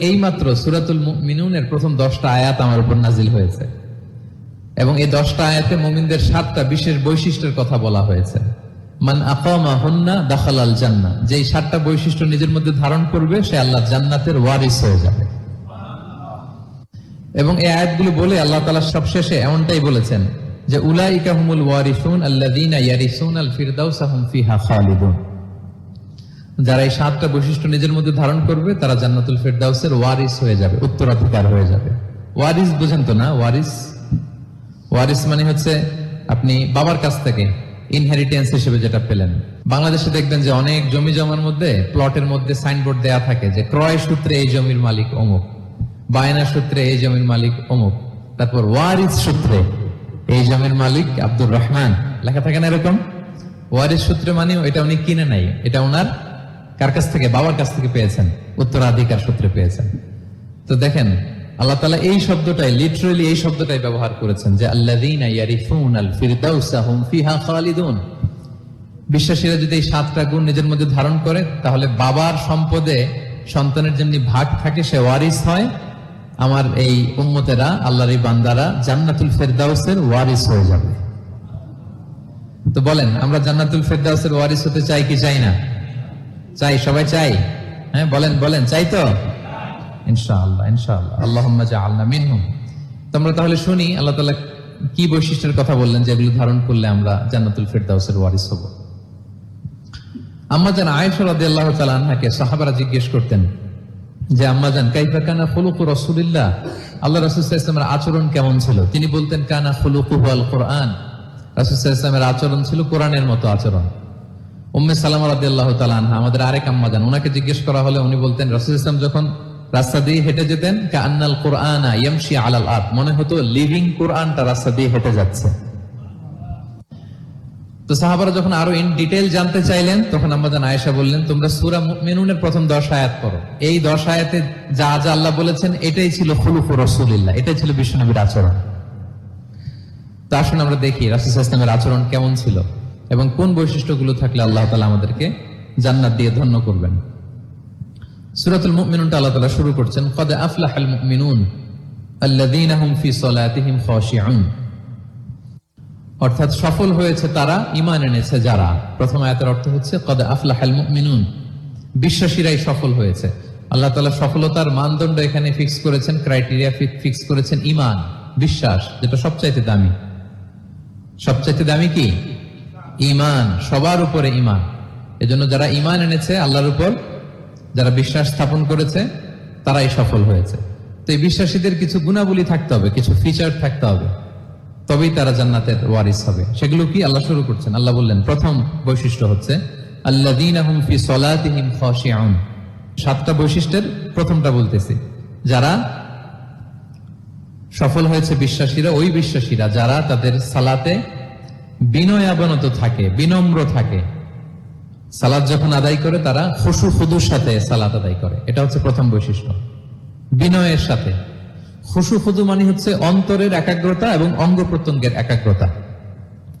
এই মাত্র সুরাতুল মিনুনের প্রথম দশটা আয়াত আমার উপর নাজিল হয়েছে। এবং এই দশটা আয়াতে মোমিনদের সাতটা বিশেষ বৈশিষ্ট্যের কথা বলা হয়েছে। মান আকামা হুন্না দাখাল আল জান্না যে সাতটা বৈশিষ্ট্য নিজের মধ্যে ধারণ করবে, সে আল্লাহ জান্নাতের ওয়ারিস হয়ে যাবে। এবং এই আয়াতগুলো বলে আল্লাহ তালা সবশেষে এমনটাই বলেছেন যে, উলাইকা হুমুল ওয়ারিসুন আল্লাযীনা ইয়ারিসুন আল ফিরদাউসা হুম ফিহা খালিদুন। যারা এই সাতটা বৈশিষ্ট্য নিজের মধ্যে ধারণ করবে, তারা জান্নাতুল ফেরদাউসের ওয়ারিস হয়ে যাবে, উত্তরাধিকার হয়ে যাবে। ওয়ারিস বুঝেন তো না? ওয়ারিস ওয়ারিস মানে হচ্ছে আপনি বাবার কাছ থেকে ইনহেরিটেন্স হিসেবে যেটা পেলেন। বাংলাদেশে দেখবেন যে অনেক জমি জমার মধ্যে প্লটের মধ্যে সাইনবোর্ড দেয়া থাকে যে ক্রয় সূত্রে এই জমির মালিক অমুক, বায়না সূত্রে এই জমির মালিক অমুক, তারপর ওয়ারিস সূত্রে এই জমির মালিক আব্দুর রহমান। লেখা থাকে না এরকম? ওয়ারিস সূত্রে মানে এটা উনি কিনে নাই, এটা ওনার কার কাছ থেকে? বাবার কাছ থেকে পেয়েছেন। উত্তরাধিকার সূত্রে পেয়েছেন। তো দেখেন, আল্লাহ তালা এই শব্দটাই লিটারেলি এই শব্দটাই ব্যবহার করেছেন যে, আল্লাযীনা ইয়ারিফুন আল ফিরদাউসা হুম ফিহা খালিদুন। বিশ্বাসীরা যদি এই সাতটা গুণ নিজের মধ্যে ধারণ করে, তাহলে বাবার সম্পদে সন্তানের যেমনি ভাগ থাকে, সে ওয়ারিস হয়। আমার এই উম্মতেরা, আল্লাহর এই বান্দারা জান্নাতুল ফেরদাউসের ওয়ারিস হয়ে যাবে। তো বলেন, আমরা জান্নাতুল ফেরদাউসের ওয়ারিস হতে চাই কি চাই না? চাই, সবাই চাই? হ্যাঁ বলেন বলেন, চাই তো? ইনশাআল্লাহ ইনশাআল্লাহ। আল্লাহুম্মা জাআলনা মিনহুম। তোমরা তাহলে শুনি, আল্লাহ তাআলা কি বৈশিষ্ট্যের কথা বললেন যেগুলো ধারণ করলে আমরা জান্নাতুল ফেরদাউসের ওয়ারিস হব? আম্মা জান আয়েশা রাদিয়াল্লাহু তাআলা আনহাকে সাহাবারা জিজ্ঞেস করতেন যে, আম্মা জান, কাইফা কানা খুলুকু রাসূলিল্লাহ? আল্লাহ রাসূল সাল্লাল্লাহু আলাইহি আচরণ কেমন ছিল? তিনি বলতেন, কানা খুলুকুহু আল কোরআন রাসূল সাল্লাল্লাহু আলাইহি আচরণ ছিল কোরআনের মতো আচরণ। উম্মে সালামা রাদিয়াল্লাহু তাআলা আনহা, আমাদের আরেক আম্মা জান ওনাকে জিজ্ঞেস করা হলে উনি বলতেন, রাসূল ইসলাম যখন রাস্তা দিয়ে হেঁটে যেতেন কান্নাল কোরআনা ইয়ামশি আলাল আরদ, মনে হতো লিভিং কোরআনটা রাস্তা দিয়ে হেঁটে যাচ্ছে। তো সাহাবারা যখন আরও ইন ডিটেল জানতে চাইলেন, তখন আমাদের আয়েশা বললেন, তোমরা সূরা মুমিনুনের প্রথম 10 আয়াত পড়ো। এই 10 আয়াতে যা যা আল্লাহ বলেছেন, এটাই ছিল খুলুফু রাসূলিল্লাহ, এটাই ছিল বিশ্বনবীর আচরণ। তো আসুন আমরা দেখি, রাসূল ইসলামের আচরণ কেমন ছিল। এবং কোন বৈশিষ্ট্যগুলো থাকলে আল্লাহ তাআলা আমাদেরকে জান্নাত দিয়ে ধন্য করবেন। সূরাতুল মুমিনুনটা আল্লাহ তাআলা শুরু করছেন, কদ আফলাহাল মুমিনুন আল্লাযীনা হুম ফি সালাতিহিম খাশিউন। অর্থাৎ সফল হয়েছে তারা ইমান এনেছে যারা। প্রথম আয়াতের অর্থ হচ্ছে, কদ আফলাহাল মুমিনুন। বিশ্বাসীরাই সফল হয়েছে। আল্লাহ তালা সফলতার মানদণ্ড এখানে ফিক্স করেছেন, ক্রাইটেরিয়া ফিক্স করেছেন ইমান বিশ্বাস, যেটা সবচাইতে দামি। সবচাইতে দামি কি? ইমান, সবার উপরে ইমান। এজন্য যারা ইমান এনেছে, আল্লাহর উপর যারা বিশ্বাস স্থাপন করেছে, তারাই সফল হয়েছে। তো এই বিশ্বাসীদের কিছু গুণাবলী থাকতে হবে, কিছু ফিচার থাকতে হবে। তবেই তারা জান্নাতের ওয়ারিস হবে। সেগুলো কি? আল্লাহ শুরু করছেন। আল্লাহ বললেন, প্রথম বৈশিষ্ট্য হচ্ছে সাতটা বৈশিষ্ট্যের প্রথমটা বলতেছি। যারা সফল হয়েছে বিশ্বাসীরা, ওই বিশ্বাসীরা, যারা তাদের সালাতে বিনয়াবনত থাকে, বিনম্র থাকে। সালাদ যখন আদায় করে, তারা খুশু খুদুর সাথে সালাত আদায় করে। এটা হচ্ছে প্রথম বৈশিষ্ট্য। বিনয়ের সাথে। খুশু খুদু মানে হচ্ছে অন্তরের একাগ্রতা এবং অঙ্গ প্রত্যঙ্গের একাগ্রতা।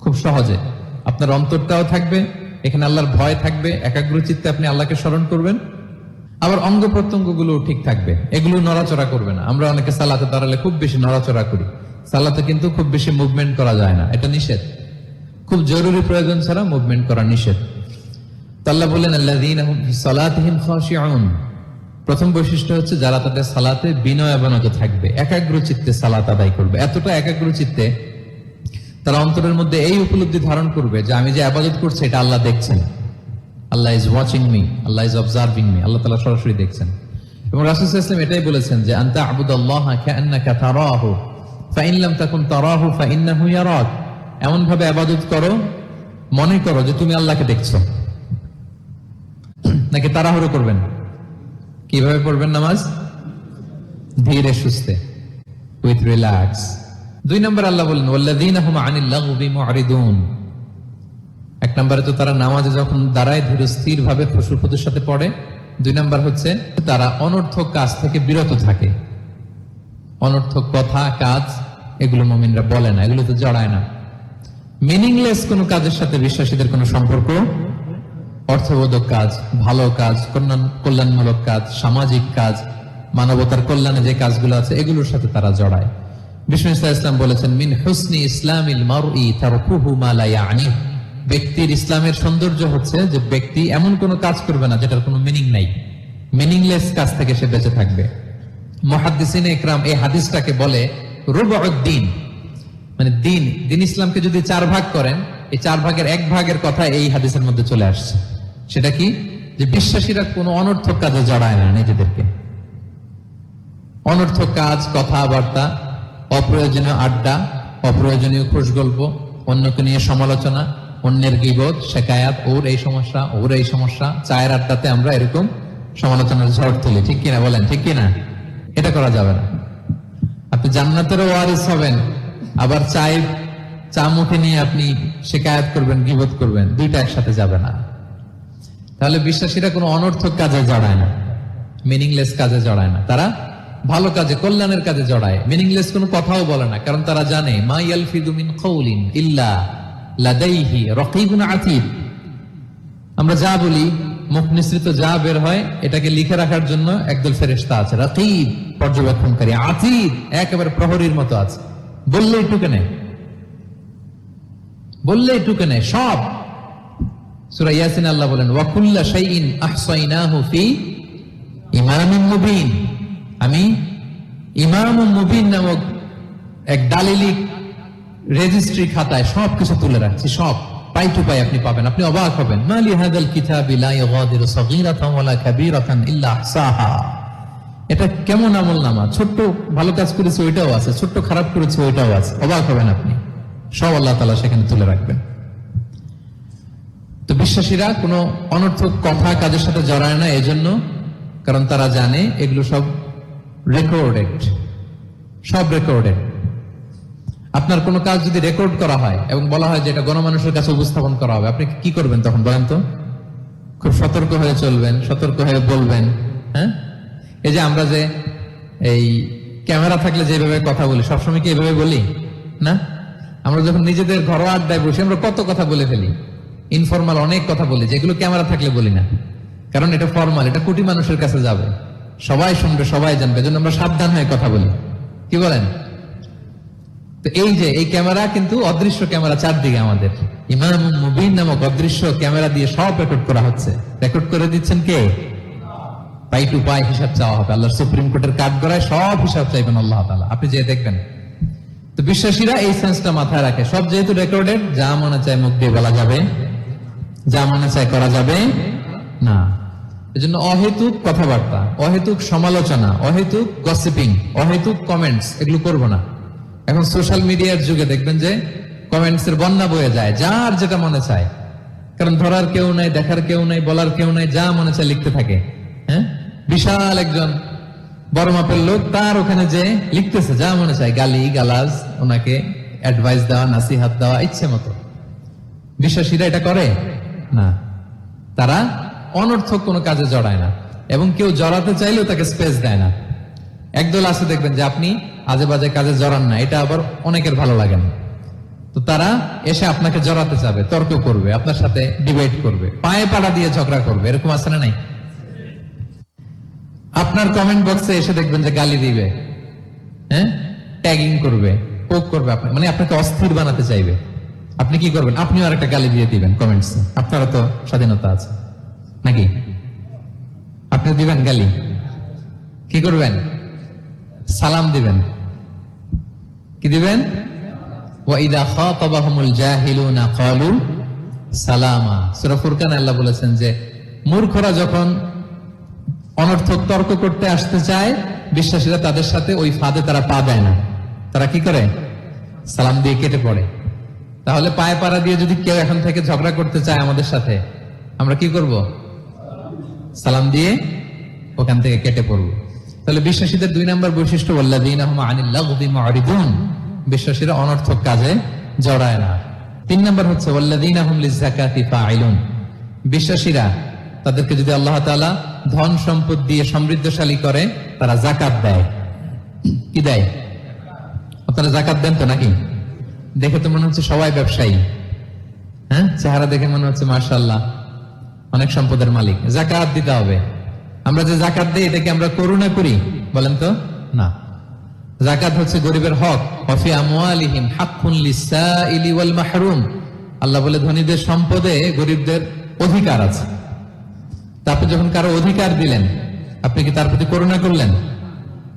খুব সহজে। আপনার অন্তরটাও থাকবে, এখানে আল্লাহর ভয় থাকবে একাগ্র চিত্তে আপনি আল্লাহকে স্মরণ করবেন। আবার অঙ্গ প্রত্যঙ্গগুলো ঠিক থাকবে। এগুলো নড়াচড়া করবে না। আমরা অনেকে সালাতে দাঁড়ালে খুব বেশি নড়াচড়া করি। সালাতে কিন্তু খুব বেশি মুভমেন্ট করা যায় না। এটা নিষেধ। খুব জরুরি প্রয়োজন ছাড়া মুভমেন্ট করা নিষেধ। আল্লাহ বললেন আল্লাহ প্রথম বৈশিষ্ট্য হচ্ছে যারা তাদের সালাতে বিনয় অবনত থাকবে একাগ্র চিত্তে সালাত আদায় করবে। এতটা একাগ্র চিত্তে তারা অন্তরের মধ্যে এই উপলব্ধি ধারণ করবে যে, আমি যে আবাদত করছি, এটা আল্লাহ দেখছেন। Allah is watching me Allah is observing me Allah তালা সরাসরি দেখছেন। এবং রাসুল ইসলাম এটাই বলেছেন যে আন্তা আবুদ আল্লাহ ফাইনলাম তাকুন তারাহু এমন ভাবে আবাদত করো, মনে করো যে তুমি আল্লাহকে দেখছ। নাকি তাড়াহুড়ো করবেন? কীভাবে পড়বেন নামাজ? ধীরে সুস্থে উইথ রিল্যাক্স দুই নম্বর আল্লাহ বললেন ওয়াল্লাযীনাহুম আনিল লাগবি মুআরিদুন এক নম্বরে তো তারা নামাজে যখন দাঁড়ায়, ধীর স্থির ভাবে খুশুখুদুর সাথে পড়ে। দুই নম্বর হচ্ছে, তারা অনর্থক কাজ থেকে বিরত থাকে। অনর্থক কথা, কাজ, এগুলো মমিনরা বলে না, এগুলো তো জড়ায় না। মিনিংলেস কোন কাজের সাথে বিশ্বাসীদের কোনো সম্পর্ক? অর্থবোধক কাজ, ভালো কাজ কল্যাণমূলক কাজ, সামাজিক কাজ, মানবতার কল্যাণে যে কাজগুলো আছে, এগুলোর সাথে তারা জড়ায়। ইসলাম বলেছেন, মিন হুসনি ইয়ানি। ব্যক্তির ইসলামের সৌন্দর্য হচ্ছে যে ব্যক্তি এমন কোনো কাজ করবে না যেটার কোনো মিনিং নাই। মিনিংলেস কাজ থেকে সে বেঁচে থাকবে। মহাদ্দিসিন একরাম এই হাদিসটাকে বলে রুবউদ্দিন মানে দিন দিন ইসলামকে যদি চার ভাগ করেন, এই চার ভাগের এক ভাগের কথা এই হাদিসের মধ্যে চলে আসছে। সেটা কি? যে বিশ্বাসীরা কোনো অনর্থক কাজে জড়ায় না নিজেদেরকে। অনর্থক কাজ, কথাবার্তা, অপ্রয়োজনীয় আড্ডা, অপ্রয়োজনীয় খুশ গল্প অন্যকে নিয়ে সমালোচনা, অন্যের গিবত, শেখায়াত, ওর এই সমস্যা, ওর এই সমস্যা, চায়ের আড্ডাতে আমরা এরকম সমালোচনার ঝড় তুলি। ঠিক কিনা বলেন? ঠিক কিনা? এটা করা যাবে না। আপনি জান্নাতেরও ওয়ারিস হবেন। আবার চায়ের চা মুখে নিয়ে আপনি শেখায়াত করবেন, গিবত করবেন, দুইটা একসাথে যাবে না। তাহলে বিশ্বাসীরা কোনো অনর্থক কাজে জড়ায় না মিনিংলেস কাজে জড়ায় না। তারা ভালো কাজে, কল্যাণের কাজে জড়ায়। মিনিংলেস কোনো কথাও বলে না, কারণ তারা জানে, মা ইয়ালফিদু মিন ইল্লা লাদাইহি রাকিবুন আতীদ আমরা যা বলি, মুখ নিঃসৃত যা বের হয়, এটাকে লিখে রাখার জন্য একদল ফেরেশতা আছে। রাকিব, পর্যবেক্ষণকারী আতীদ একেবারে প্রহরীর মতো আছে। বললেই টুকে নেয় বললেই টুকে নেয় সব। সূরা ইয়াসিন আল্লাহ বলেন ওয়াকুল্লা শাইইন আহসাইনাহু ফি ইমামিন মুবিন। আমি ইমামুম মুবিন নামক এক দালিলিক রেজিস্ট্রি খাতায় সব কিছু তুলে রাখছি, সব। পাই টু পাই আপনি পাবেন। আপনি অবাক হবেন, মালি হাদাল কিতাবি লা ইগাদিরু সাগীরাতান ওয়ালা কাবীরাতান ইল্লা আহসাহা। এটা কেমন আমল নামা? ছোট্ট ভালো কাজ করেছে ওইটাও আছে, ছোট্ট খারাপ করেছে ওইটাও আছে। অবাক হবেন আপনি। সব আল্লাহ তালা সেখানে তুলে রাখবেন। তো বিশ্বাসীরা কোনো অনর্থক কথা কাজের সাথে জড়ায় না, এজন্য, কারণ তারা জানে এগুলো সব রেকর্ডেড সব রেকর্ডেড আপনার কোনো কাজ যদি রেকর্ড করা হয় এবং বলা হয় যে এটা গণমানুষের কাছে উপস্থাপন করা হবে, আপনি কি করবেন তখন বলেন তো? খুব সতর্ক হয়ে চলবেন, সতর্ক হয়ে বলবেন হ্যাঁ? এই যে আমরা যে এই ক্যামেরা থাকলে যেভাবে কথা বলি, সবসময় কি এভাবে বলি? না? আমরা যখন নিজেদের ঘরোয়া আড্ডায় বসে, আমরা কত কথা বলে ফেলি। ইনফরমাল অনেক কথা বলি, যেগুলো ক্যামেরা থাকলে বলি না। কারণ এটা ফর্মাল এটা কোটি মানুষের কাছে যাবে। সবাই শুনবে, সবাই জানবে, এজন্য আমরা সাবধান হয়ে কথা বলি। কি বলেন? তো এই যে, এই ক্যামেরা কিন্তু অদৃশ্য ক্যামেরা চারদিকে আমাদের। ইমাম মুবিন নামক অদৃশ্য ক্যামেরা দিয়ে সব রেকর্ড করা হচ্ছে। রেকর্ড করে দিচ্ছেন কে? পাই টু পাই হিসাব চাওয়া হবে। আল্লাহ সুপ্রিম কোর্টের কাঠ গড়ায় সব হিসাব চাইবেন আল্লাহ তাআলা। আপনি যে দেখবেন। তো বিশ্বাসীরা এই সেন্সটা মাথায় রাখে। সব যেহেতু রেকর্ডেড, যা মনে চায় মুখ দিয়ে বলা যাবে, যা মনে চায় করা যাবে, না। এজন্য অহেতুক কথাবার্তা, অহেতুক সমালোচনা, অহেতুক গসিপিং অহেতুক কমেন্টস এগুলো করব না। এখন সোশ্যাল মিডিয়ার যুগে দেখবেন যে কমেন্টস এর বন্যা বয়ে যায়, যার যেটা মনে চায়। কারণ ধরার কেউ নাই, দেখার কেউ নাই, বলার কেউ নাই, যা মনে চায় লিখতে থাকে। হ্যাঁ? বিশাল একজন বড় মাপের লোক তার ওখানে যে লিখতেছে, যা মনে চায়, গালি, গালাজ, ওনাকে অ্যাডভাইস দেওয়া, নাসিহাত দেওয়া, ইচ্ছে মতো। বিশ্বাসীরা এটা করে? না। তারা অনর্থক কোনো কাজে জড়ায় না এবং কেউ জড়াতে চাইলেও তাকে স্পেস দেয় না। একদল আছে, দেখবেন, যে আপনি আজে বাজে কাজে জড়ান না, এটা আবার অনেকের ভালো লাগে না। তো তারা এসে আপনাকে জড়াতে চাবে, তর্ক করবে, আপনার সাথে ডিবেট করবে, পায়ে পাড়া দিয়ে ঝগড়া করবে, এরকম না নাই? আপনার কমেন্ট বক্সে এসে দেখবেন যে গালি দিবে। হ্যাঁ? ট্যাগিং করবে পোক করবে আপনার মানে আপনাকে অস্থির বানাতে চাইবে। আপনি কি করবেন? আপনিও আর একটা গালি দিয়ে দিবেন কমেন্টস আপনারও তো স্বাধীনতা আছে। নাকি? আপনি দিবেন গালি? কি করবেন? সালাম দিবেন। কি দিবেন? ওয়াইদা খাতাবাহুমুল জাহিলুনা ক্বালু সালামা। সূরা ফুরকান আল্লাহ বলেছেন যে, মূর্খরা যখন অনর্থক তর্ক করতে আসতে চায়, বিশ্বাসীরা তাদের সাথে ওই ফাঁদে তারা পা দেয় না। তারা কি করে? সালাম দিয়ে কেটে পড়ে। তাহলে পায়ে পাড়া দিয়ে যদি কেউ এখন থেকে ঝগড়া করতে চায় আমাদের সাথে, আমরা কি করব? সালাম দিয়ে ওখান থেকে কেটে পড়ব। তাহলে বিশ্বাসীদের দুই নম্বর বৈশিষ্ট্য মুআরিদুন। বিশ্বাসীরা অনর্থক কাজে জড়ায় না। তিন নম্বর হচ্ছে লিযাকাতি ফাইলুন বিশ্বাসীরা তাদেরকে যদি আল্লাহ তাআলা ধন সম্পদ দিয়ে সমৃদ্ধশালী করে, তারা জাকাত দেয়। কি দেয়? আপনারা জাকাত দেন তো নাকি? দেখে তো মনে হচ্ছে সবাই ব্যবসায়ী। হ্যাঁ? চেহারা দেখে মনে হচ্ছে মার্শাল্লাহ অনেক সম্পদের মালিক। জাকাত দিতে হবে। আমরা যে জাকাত দিই এটাকে আমরা করুণা করি? বলেন তো? না। জাকাত হচ্ছে গরিবের হক। ওয়াফি আমওয়ালিহিম হাক্কুন লিসাইলি ওয়াল মাহরুম। আল্লাহ বলে ধনীদের সম্পদে গরিবদের অধিকার আছে। তারপর যখন কারও অধিকার দিলেন, আপনি কি তার প্রতি করুণা করলেন?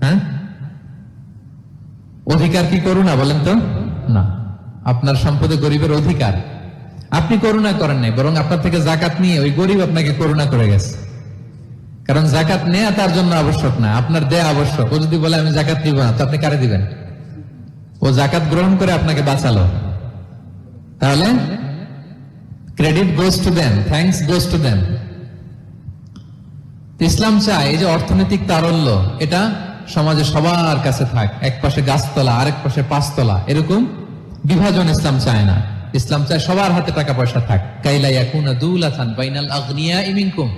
হ্যাঁ? অধিকার কি করুণা বলেন তো? না। আপনার সম্পদে গরিবের অধিকার। আপনি করুণা করেন নাই, বরং আপনার থেকে জাকাত নিয়ে ওই গরিব আপনাকে করুণা করে গেছে। কারণ জাকাত নেয়া তার জন্য আবশ্যক না, আপনার দেয়া আবশ্যক। ও যদি বলে, আমি জাকাত নিব না তো আপনি কারে দিবেন? ও জাকাত গ্রহণ করে আপনাকে বাঁচালো। তাহলে credit goes to them thanks goes to them Islam চায় এই যে অর্থনৈতিক তারল্য, এটা সমাজে সবার কাছে থাক। এক পাশে গাছতলা, আরেক পাশে পাঁচতলা, এরকম বিভাজন ইসলাম চায় না। ইসলাম চায় সবার হাতে টাকা পয়সা থাক। কাইলা ইয়াকুনা দুলাতান বাইনাল আগনিয়া ইমিনকুম।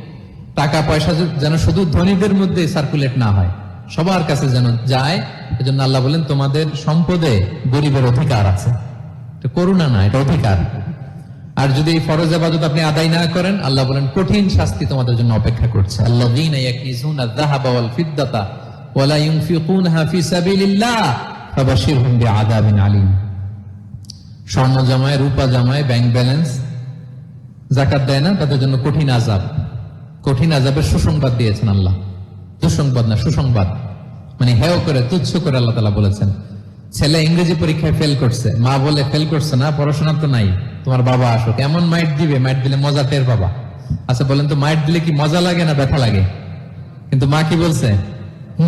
টাকা পয়সা যেন শুধু ধনীদের মধ্যে সার্কুলেট না হয়, সবার কাছে যেন যায়, এজন্য আল্লাহ বলেন, তোমাদের সম্পদে গরিবের অধিকার আছে। করুণা না, এটা অধিকার। আর যদি এই ফরজ আবাদত আপনি আদায় না করেন, আল্লাহ বলেন, কঠিন শাস্তি তোমাদের জন্য অপেক্ষা করছে। আল্লাযীনা স্বর্ণ রূপা ব্যাংক ব্যালেন্স জাকাত দেয় না, তাদের জন্য কঠিন আযাব। কঠিন আযাবের সুসংবাদ দিয়েছেন আল্লাহ। দুঃসংবাদ না, সুসংবাদ। মানে হেয় করে, তুচ্ছ করে আল্লাহ তাআলা বলেছেন। ছেলে ইংরেজি পরীক্ষায় ফেল করছে। মা বলে ফেল করছে না, পড়াশোনা তো নাই। তোমার বাবা আসুক এমন মাইট দিবে? মাইট দিলে মজা টের বাবা আচ্ছা বলেন তো, মাইট দিলে কি মজা লাগে না ব্যথা লাগে? কিন্তু মা কি বলছে?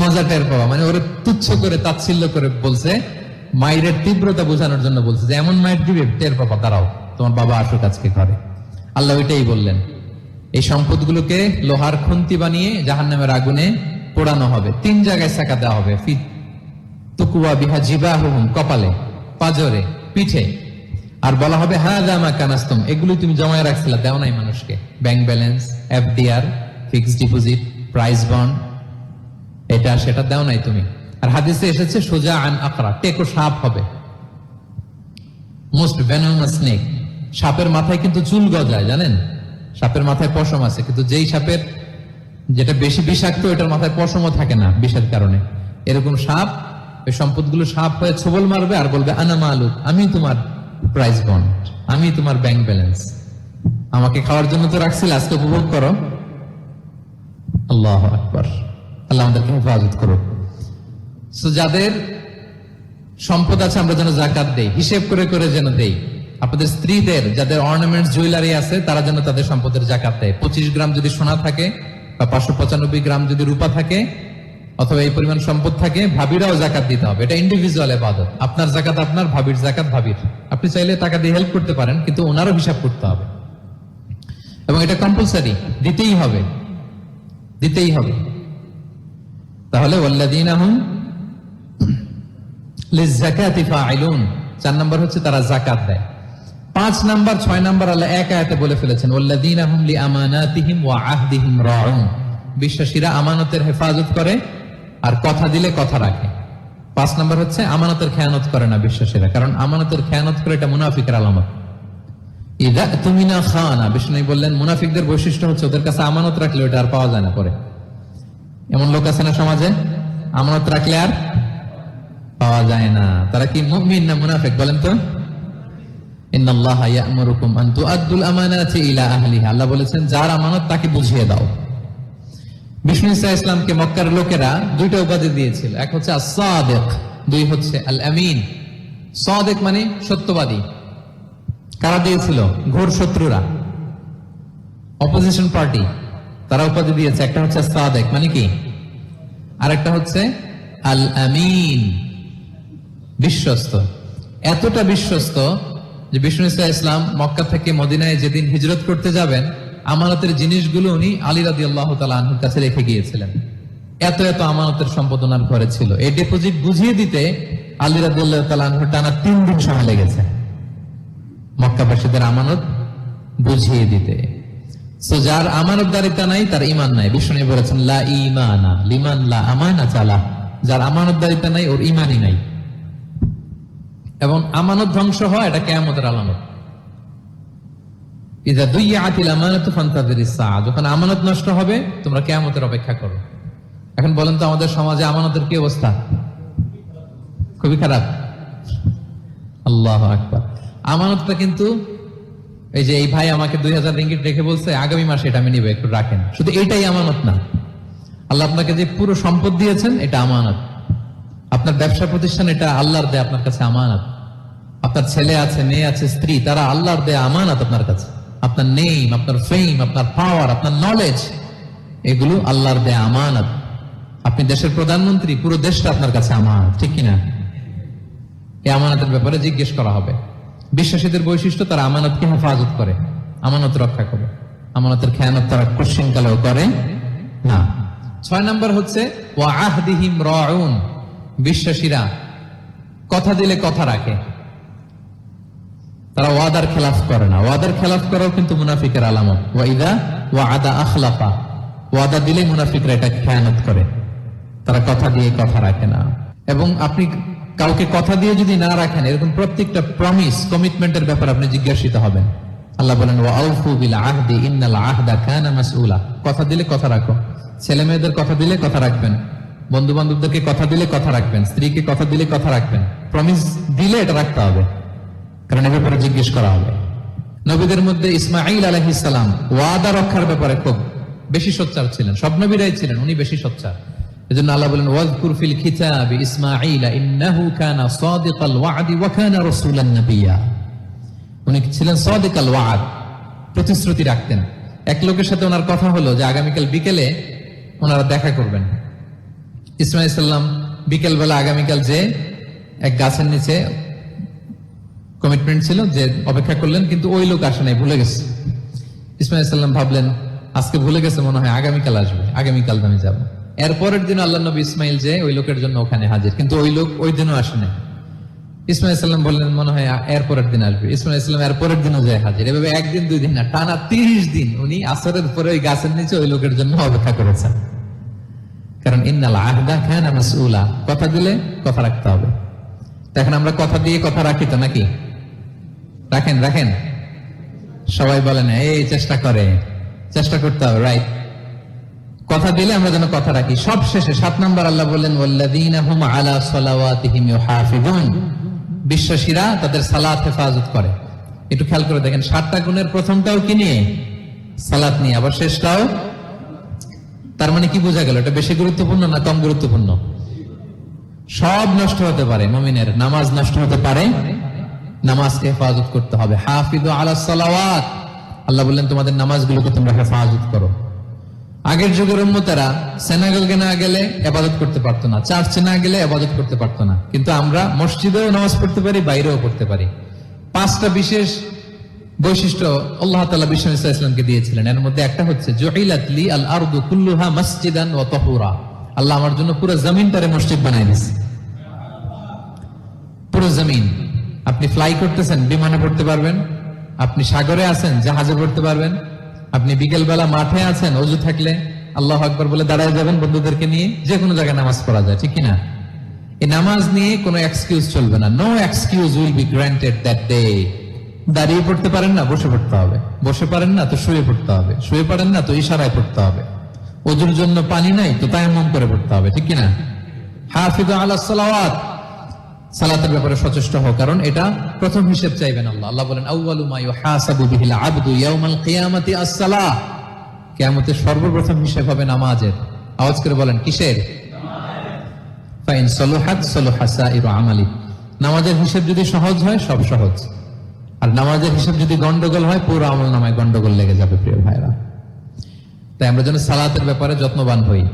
মজা টের পাওয়া মানে ওরে তুচ্ছ করে, তাচ্ছিল্য করে বলছে মায়ের তীব্রতা বোঝানোর জন্য বলছে যে, এমন মাইট দিবে, টের পাবা, দাঁড়াও, তোমার বাবা আসুক আজকে ঘরে। আল্লাহ ওইটাই বললেন। এই সম্পদগুলোকে লোহার খুন্তি বানিয়ে জাহান্নামের আগুনে পোড়ানো হবে। তিন জায়গায় সাকা দেওয়া হবে। তুকুয়া বিহা জিবাহুম কপালে, পাজরে, পিঠে। আর বলা হবে হ্যাঁ জামা কানাস্তম। এগুলো তুমি জমায় রাখছিলা, দেও নাই মানুষকে। Bank balance, FDR, fixed deposit, prize bond, এটা সেটা দেও নাই তুমি। আর হাদিসে এসেছে, সোজা আন আকরা টেকো সাপ হবে। মোস্ট ভেনোমাস স্নেক সাপের মাথায় কিন্তু চুল গজায়, জানেন? সাপের মাথায় পশম আছে, কিন্তু যেই সাপের যেটা বেশি বিষাক্ত, এটার মাথায় পশমও থাকে না বিষের কারণে। এরকম সাপ, ওই সম্পদগুলো সাপ হয়ে ছবল মারবে আর বলবে, আনা মালুক, আমি তোমার প্রাইস বন্ড আমি তোমার ব্যাংক ব্যালেন্স আমাকে খাওয়ার জন্য তো রাখছিল আজকে উপভোগ করো। আল্লাহ আকবর। আল্লাহ আমাদেরকে হেফাজত করুক। So, যাদের সম্পদ আছে আমরা যেন জাকাত দেই। হিসেব করে করে যেন দেই। আপনাদের স্ত্রীদের যাদের অর্নামেন্টস জুয়েলারি আছে তারা যেন তাদের সম্পদের জাকাত দেয়। পঁচিশ গ্রাম যদি সোনা থাকে বা পাঁচশো পঁচানব্বই গ্রাম যদি রূপা থাকে অথবা এই পরিমাণ সম্পদ থাকে, ভাবিরাও জাকাত দিতে হবে। এটা ইন্ডিভিজুয়াল এবাদত আপনার জাকাত আপনার, ভাবির জাকাত ভাবির। আপনি চাইলে টাকা দিয়ে হেল্প করতে পারেন, কিন্তু ওনারও হিসাব করতে হবে। এবং এটা কম্পালসারি দিতেই হবে। দিতেই হবে। তাহলে ওয়াল্লাযীনা হুম লিজ্জাকাতি ফাইলুন চার নাম্বার হচ্ছে তারা জাকাত দেয়। পাঁচ নাম্বার, ছয় নাম্বার আল্লাহ এক আয়াতে বলে ফেলেছেন, ওয়াল্লাযীনা হুম লিআমানাতিহিম ওয়া আহদিহিম বিশ্বাসীরা আমানতের হেফাজত করে আর কথা দিলে কথা রাখে। পাঁচ নাম্বার হচ্ছে, আমানতের খেয়ানত করে না বিশ্বাসীরা, কারণ আমানতের খেয়ানত করে এটা মুনাফিকের আলামত। ইদা তুমিনা খানা, বিষ্ণু বললেন, মুনাফিকদের বৈশিষ্ট্য হচ্ছে ওদের কাছে আমানত রাখলে ওটা আর পাওয়া যায় না পরে। এমন লোক আছে না সমাজে? আমানত রাখলে আর পাওয়া যায় না। তারা কি মুমিন না মুনাফিক বলেন তো? আল্লাহ বলেছেন, যার আমানত তাকে বুঝিয়ে দাও। বিষ্ণু ইসা ইসলামকে মক্কার লোকেরা দুইটা উপাধি দিয়েছিল। এক হচ্ছে আস-সাদিক, দুই হচ্ছে আল আমিন সাদিক মানে সত্যবাদী। কারা দিয়েছিল? ঘোর শত্রুরা। অপোজিশন পার্টি তারা উপাধি দিয়েছে। একটা হচ্ছে সাদেক মানে কি? আরেকটা হচ্ছে আল আমিন বিশ্বস্ত। এতটা বিশ্বস্ত যে বিষ্ণু ইসলাম মক্কা থেকে মদিনায় যেদিন হিজরত করতে যাবেন আমানতের জিনিসগুলো উনি আলী রাদি আল্লাহ তালাহুর কাছে রেখে গিয়েছিলেন। এত এত আমানতের সম্পদ ঘরে ছিল। এই ডিপোজিট বুঝিয়ে দিতে আলী রাদি আল্লাহ টানা তিন দিন সময় লেগেছে। মক্কাবাসীদের আমানত বুঝিয়ে দিতে। সো যার আমানতদারিতা নাই, তার ইমান নাই। বিষ্ণু বলেছেন, লা ইমানা লিমান লা আমানা চালা যার আমানতদারিতা নাই, ওর ইমানই নাই। এবং আমানত ধ্বংস হয়, এটা কেয়ামতের আলামত। ইদা দুই আতিল আমানত ফান্তাদের যখন আমানত নষ্ট হবে, তোমরা কেয়ামতের অপেক্ষা করো। এখন বলেন তো, আমাদের সমাজে আমানতের কি অবস্থা? খুবই খারাপ। আল্লাহ আকবার। আমানতটা কিন্তু, এই যে এই ভাই আমাকে দুই হাজার রিঙ্গিট রেখে বলছে, আগামী মাসে এটা আমি নিব, একটু রাখেন। শুধু এটাই আমানত না। আল্লাহ আপনাকে যে পুরো সম্পদ দিয়েছেন, এটা আমানত। আপনার ব্যবসা প্রতিষ্ঠান, এটা আল্লাহর দেয় আপনার কাছে আমানত। আপনার ছেলে আছে, মেয়ে আছে, স্ত্রী, তারা আল্লাহর দেয় আমানত আপনার কাছে। আপনার নেম আপনার ফেম আপনার পাওয়ার আপনার নলেজ এগুলো আল্লাহর দেয় আমানত। আপনি দেশের প্রধানমন্ত্রী, পুরো দেশটা আপনার কাছে আমানত, ঠিক কিনা? এই আমানতের ব্যাপারে জিজ্ঞেস করা হবে। বিশ্বাসীদের বৈশিষ্ট্য, তারা আমানতকে হেফাজত করে, আমানত রক্ষা করে। আমানতের খেয়ানত তারা কোশ্চিন কালেও করে না। ছয় নম্বর হচ্ছে ওয়াহদিহিম রাউন। বিশ্বাসীরা কথা দিলে কথা রাখে। তারা ওয়াদার খেলাফ করে না। ওয়াদার খেলাফ করাও কিন্তু মুনাফিকের আলামত। ওয়াইদা ওয়াদা আখলাফা। ওয়াদা দিলে মুনাফিকরা এটা খেয়ানত করে। তারা কথা দিয়ে কথা রাখে না। এবং আপনি কাউকে কথা দিয়ে যদি না রাখেন, এরকম প্রত্যেকটা প্রমিস কমিটমেন্টের ব্যাপারে আপনি জিজ্ঞাসিত হবেন। আল্লাহ বলেন ওয়া আউফু বিল আহদি, ইন্নাল আহদা কানা মাসউলা। কথা দিলে কথা রাখো। ছেলে মেয়েদের কথা দিলে কথা রাখবেন। বন্ধু বান্ধবদেরকে কথা দিলে কথা রাখবেন। স্ত্রীকে কথা দিলে কথা রাখবেন। প্রমিস দিলে এটা রাখতে হবে। কারণ এ ব্যাপারে জিজ্ঞেস করা হবে। নবীদের মধ্যে ইসমাইল আলহিসাম ওয়াদা রক্ষার ব্যাপারে খুব বেশি সোচ্চার ছিলেন। সব নবীরাই ছিলেন, উনি বেশি সোচ্চার। এজন্য আল্লাহ বলেন ওয়াজকুর ফিল কিতাব ইসমাঈল, ইন্নাহু কানা সাদিকাল ওয়াদি ওয়া কানা রাসূলান উনি ছিলেন সাদিকাল ওয়াদ, প্রতিশ্রুতি রাখতেন। এক লোকের সাথে ওনার কথা হলো যে, আগামীকাল বিকেলে ওনারা দেখা করবেন। ইসমাইল সাল্লাম বিকেল বেলা আগামীকাল যে এক গাছের নিচে কমিটমেন্ট ছিল যে অপেক্ষা করলেন, কিন্তু ওই লোক আসে নাই, ভুলে গেছে। ইসমাইল সাল্লাম ভাবলেন, আজকে ভুলে গেছে, মনে হয় আগামীকাল আসবে, আগামীকাল আমি যাব। এরপরের দিন আল্লাহ নবী ইসমাইল যে ওই লোকের জন্য ওখানে হাজির, কিন্তু ওই লোক ওই দিনও আসে নাই। ইসমাইল সাল্লাম বললেন, মনে হয় এরপরের দিন আসবে। ইসমাইল ইসলাম এরপরের দিনও যায় হাজির, এভাবে একদিন, দুই দিন না, টানা তিরিশ দিন উনি আসরের পরে ওই গাছের নিচে ওই লোকের জন্য অপেক্ষা করেছেন। কারণ ইন্নাল আহদা খান মাসউলা, কথা দিলে কথা রাখতে হবে। এখন আমরা কথা দিয়ে কথা রাখি তো নাকি? রাখেন রাখেন। সবাই বলেন, এই চেষ্টা করে, চেষ্টা করতে হবে রাইট কথা দিলে আমরা যেন কথা রাখি। সব শেষে সাত নম্বর আল্লাহ বললেন আলা সালাওয়াতিহিম বিশ্বাসীরা তাদের সালাত হেফাজত করে। একটু খেয়াল করে দেখেন, সাতটা গুণের প্রথমটাও কি নিয়ে? সালাত নিয়ে, আবার শেষটাও? তার মানে কি বোঝা গেল? এটা বেশি গুরুত্বপূর্ণ না কম গুরুত্বপূর্ণ? সব নষ্ট হতে পারে, মমিনের নামাজ নষ্ট হতে পারে নামাজকে হেফাজত করতে হবে। হাফিদু আলা সালাওয়াত। আল্লাহ বললেন, তোমাদের নামাজগুলোকে তোমরা হেফাজত করো। আগের যুগের উম্মতেরা সেনাগলকে না গেলে আবাদত করতে পারতো না, চার্চে না গেলে আবাদত করতে পারতো না। কিন্তু আমরা মসজিদেও নামাজ পড়তে পারি, বাইরেও পড়তে পারি। পাঁচটা বিশেষ বৈশিষ্ট্য আল্লাহ তালা বিশ্ব ইসলামকে দিয়েছিলেন। এর মধ্যে একটা হচ্ছে জহিলাতলি আল আরদু কুল্লুহা মসজিদান ও তহুরা। আল্লাহ আমার জন্য পুরো জমিনটারে মসজিদ বানাই দিছে। পুরো জমিন। আপনি ফ্লাই করতেছেন, বিমানে পড়তে পারবেন। আপনি সাগরে আছেন, জাহাজে পড়তে পারবেন। আপনি বিকেল বেলা মাঠে আছেন, অজু থাকলে আল্লাহ আকবর বলে দাঁড়ায় যাবেন বন্ধুদেরকে নিয়ে যে কোনো জায়গায় নামাজ পড়া যায়, ঠিক কিনা? এই নামাজ নিয়ে কোনো এক্সকিউজ চলবে না। No excuse will be granted that day দাঁড়িয়ে পড়তে পারেন না, বসে পড়তে হবে। বসে পারেন না, তো শুয়ে পড়তে হবে। শুয়ে পারেন না, তো ইশারায় পড়তে হবে। অজুর জন্য পানি নাই, তো তাই মন করে পড়তে হবে, ঠিক কিনা? হাফিজ আলা সালাওয়াত। সালাতের ব্যাপারে সচেষ্ট হও, কারণ এটা প্রথম হিসেব চাইবেন আল্লাহ। আল্লাহ বলেন কিয়ামাতি সর্বপ্রথম হিসেব হবে নামাজের। আওয়াজ করে বলেন, কিসের? ফাইন সলুহাত সলুহা সাইরু আমালি। নামাজের হিসেব যদি সহজ হয়, সব সহজ। আর নামাজের হিসেব যদি গন্ডগোল হয়, পুরো আমল নামায় গন্ডগোল লেগে যাবে, প্রিয় ভাইরা তাই আমরা যেন সালাতের ব্যাপারে যত্নবান হই।